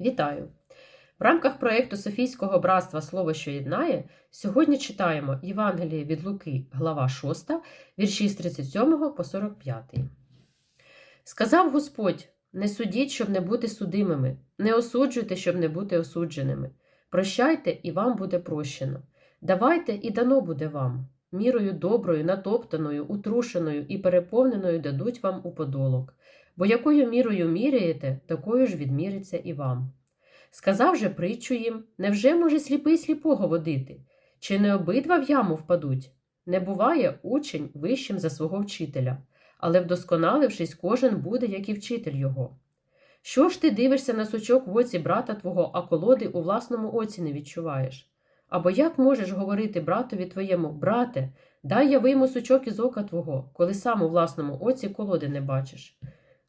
Вітаю! В рамках проєкту Софійського братства Слово, що єднає, сьогодні читаємо Євангеліє від Луки, глава 6, вірші з 37 по 45. Сказав Господь: Не судіть, щоб не бути судимими, не осуджуйте, щоб не бути осудженими. Прощайте, і вам буде прощено. Давайте, і дано буде вам. Мірою доброю, натоптаною, утрушеною і переповненою дадуть вам у подолок. Бо якою мірою міряєте, такою ж відміриться і вам. Сказав же притчу їм невже може сліпий сліпого водити? Чи не обидва в яму впадуть? Не буває учень вищим за свого вчителя, але, вдосконалившись, кожен буде, як і вчитель його. Що ж ти дивишся на сучок в оці брата твого, а колоди у власному оці не відчуваєш? Або як можеш говорити братові твоєму, брате, дай я вийму сучок із ока твого, коли сам у власному оці колоди не бачиш?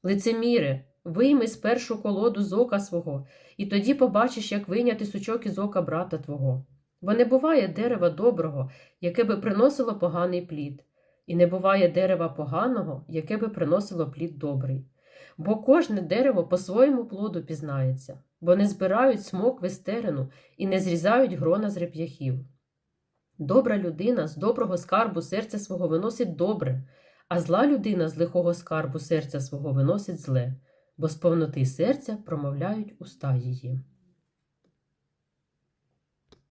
Лицеміре, вийми спершу колоду з ока свого, і тоді побачиш, як вийняти сучок із ока брата твого. Бо не буває дерева доброго, яке би приносило поганий плід, і не буває дерева поганого, яке би приносило плід добрий. Бо кожне дерево по своєму плоду пізнається, бо не збирають смок вестерину і не зрізають грона з реп'яхів. Добра людина з доброго скарбу серця свого виносить добре, а зла людина з лихого скарбу серця свого виносить зле, бо з повноти серця промовляють уста її.